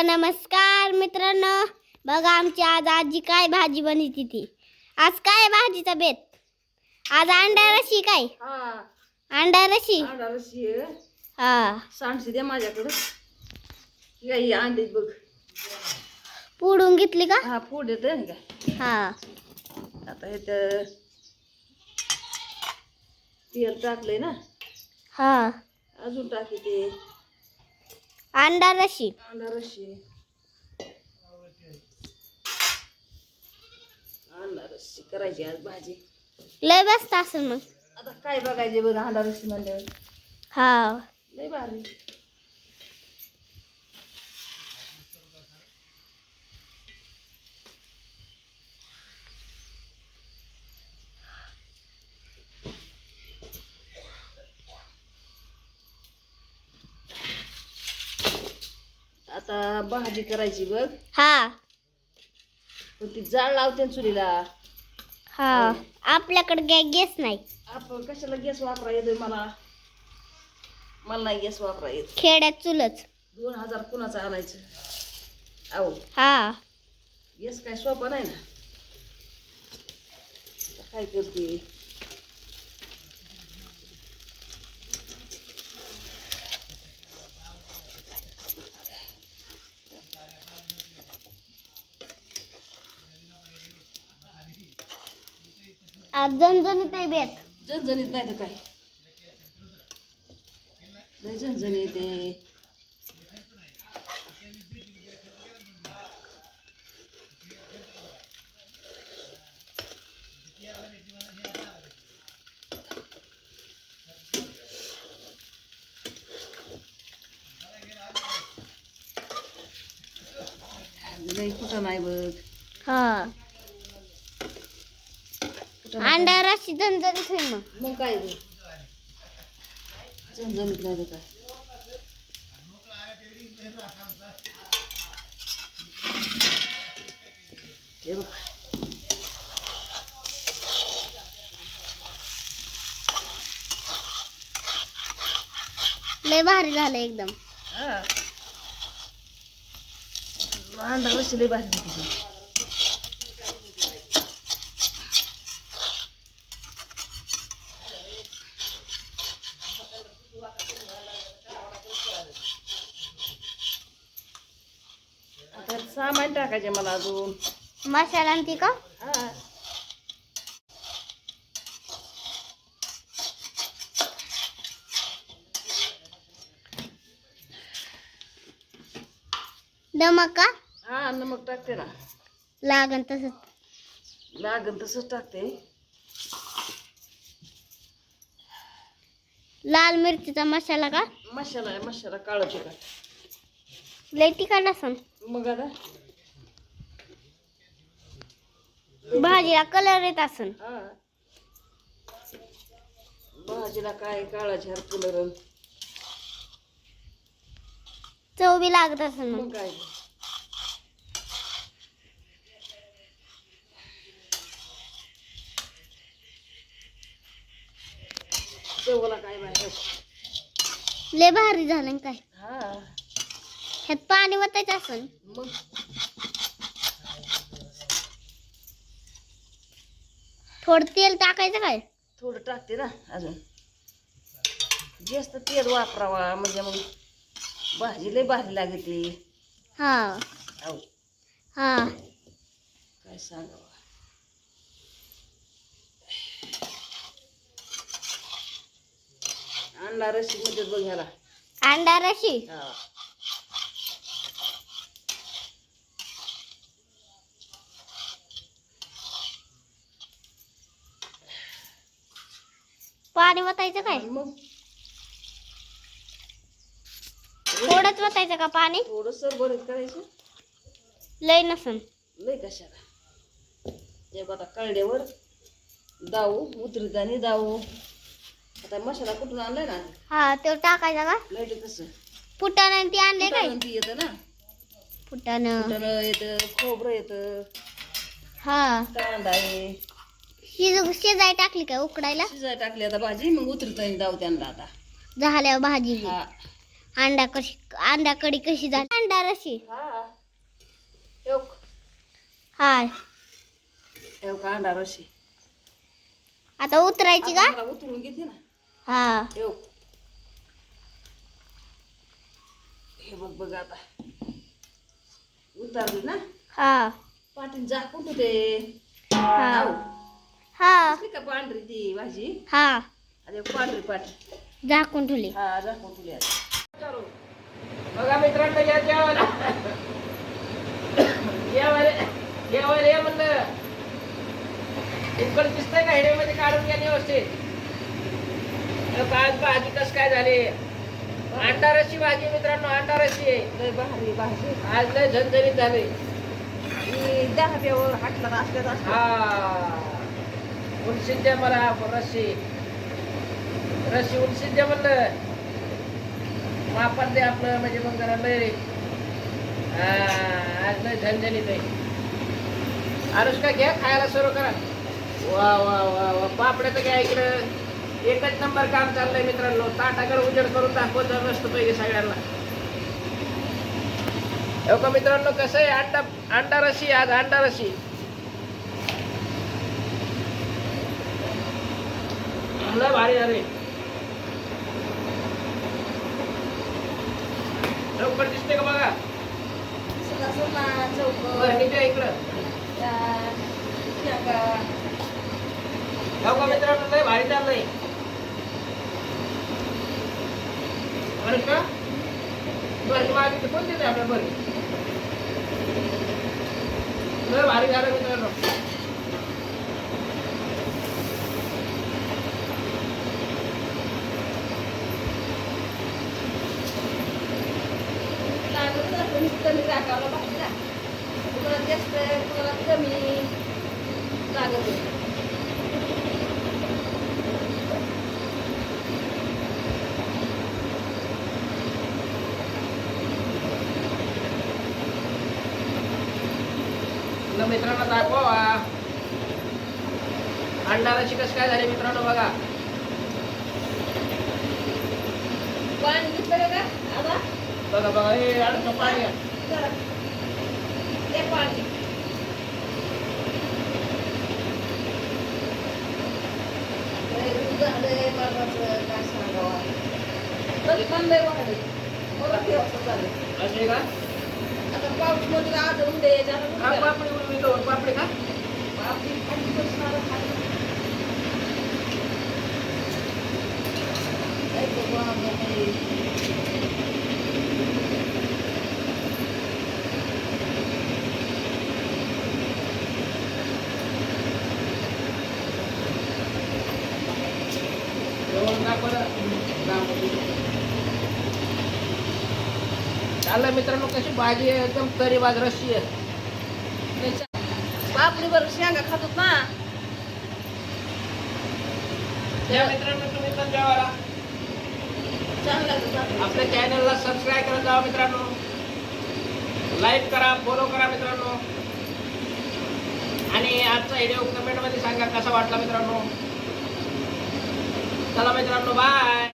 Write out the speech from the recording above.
का नमस्कार मित्रांनो. बघा आमची आज आजी काय भाजी बनवती ती. आज काय भाजीचा बेत? आज अंडा रशी काय? हा. अंडा रशी. हा. सांडशी द्या माझ्याकडं. अंडी बघ. पुडून घेतली का? हा ना काय हा. आता हे तर तेल टाकलंय ना. हा. अजून टाकी ते. अंडा रशी. अंडा रशी. अंडा रशी करायची आज भाजी. लय बसत असेल मग. आता काय बघायचे बघ अंडा रशी म्हणल्यावर? हा लय भारी. आता भाजी करायची बघ. हा. पण ती जाळ लावते ना चुलीला. हा. आपल्याकडे गॅ गॅस नाही. आपण कशाला गॅस वापरा येतोय मला? मला नाही गॅस वापरा येत. खेड्यात चुलच. दोन हजार कुणाचं आणायचं? अहो हा. गॅस काय सोपा नाही ना. आता काय करते? आज जनजणीत आहे बेत झणझणीत नाही तर काय? लय झणझणी ते लय कुठं नाही बघ. हा. कुठं नाही. अंडा रशी जनजणीत होईल मग मग काय झणझणीत नाही तर काय हे बघ. लय भारी झालं एकदम. हा. रशी लय भारी होती ती. आता सामान टाकायचे मला अजून. मसाला आणि ती का हा. नमक का? हा नमक टाकते ना. लागन तसंच. लागन तसंच टाकते. लाल मिरचीचा मसाला का? मसाला मसाला काळं तिखट लय तिखट असन मग आता? भाजीला कलर येत असन. हा. भाजीला काय काळा झार कलर चव बी लागत असन मग. मग काय? तेवढा काय बाहेर? लय भारी झालं ना काय? हा. ह्यात पाणी वतायचं असन मग थोडं तेल टाकायचं काय? थोडं टाकते ना अजून. जास्त तेल वापरावा म्हणजे मग भाजी लय भारी लागते. हा. अहो हा. काय सांगावं? आणला रशी मध्ये बघ ह्याला. अंडा रशी? हा. पाणी वतायचं काय? आणि मग? थोडंच वतायचं का पाणी? थोडस बरं करायचं. लय नसन. लय कशाला? ते आता कळड्यावर दाऊ उतरतानी दाऊ. आता मसाला कुठून आणलाय ना? हा तो टाकायचा का? लाइट कसं? आणि ती आणले काय? फुटाणं ती येतं ना? फुटाणं. फुटाणं येतं खोबरं येतं. हा. कांदा आहे. शिज शिजाय टाकली काय उकडायला? शिजाय टाकली आता भाजी मग उतरतानी दाऊ त्यांना आता. झाल्यावर भाजी बी. हा. अंडा कशी अंडा कढी कशी झाली? अंडा रशी. हा. ठेव. हाय ठेव का अंडा रशी? आता उतरायची का? मला उतरून घेते ना. हा. ठेव. हे बघ बघ आता. उतारली ना? हा. पाटील झाकून ठेवते हा. आऊ. हा. दिसली का पांढरी ती भाजी? हा. अरे पांढरी पाटी. झाकून ठेवली. हा झाकून ठेवली आता. बघा मित्रांनो या जेवायला. जेवायला जेवायला या म्हणलं. इकडं दिसतंय का हिडेमध्ये काढून घ्या व्यवस्थित. आज भाजी कस काय झाली? अंडाराची भाजी मित्रांनो अंडाराची लय भारी भाजी. आज लय झणझणीत झाली. दहाव्यावर हाटला असल्यात. हा. उलशीत द्या मला रस्सी. रस्सी उलशीत द्या म्हणलं. वापर दे आपलं म्हणजे मग जरा लय हा, आज लय झणझणीत आहे अनुष्का घ्या खायला सुरू करा. वा वा वा वा. पापड्याचं घ्या इकडं. एकच नंबर काम चाललंय मित्रांनो. ताटाकडे उजेड करून दाखवत मस्त पैकी सगळ्यांना. हो का मित्रांनो कसं आहे? अंडा अंडा रशी आज अंडा रशी लय भारी झाले लवकर दिसते का बघा? बरं किती इकडं. मित्रांनो लय भारी चाललंय. बरं का? बरं मागे कोणते आपल्या बरं? लय भारी झालं मित्रांनो कमी टाकावं भाजीला कुणाला जास्त कमी लागत तुला मित्रांनो दाखवा अंडाराची कस काय झाली मित्रांनो बघा. पाणी बघा बघा. हे पाणी आहे. ते पाणी असे का हा, पापडी उडवी तो, पापडी का जेवण दाखवलं. चाललं मित्रांनो कशी भाजी आहे? एकदम तरी बाज रशी आहे. पापडी बरोबर शेंगा खातात ना? त्या मित्रांनो तुम्ही पण जेवायला. आपल्या चॅनलला सबस्क्राईब करत जावा मित्रांनो. लाईक करा फॉलो करा मित्रांनो. आणि आजचा व्हिडिओ कमेंटमध्ये सांगा कसा वाटला मित्रांनो? चला मित्रांनो बाय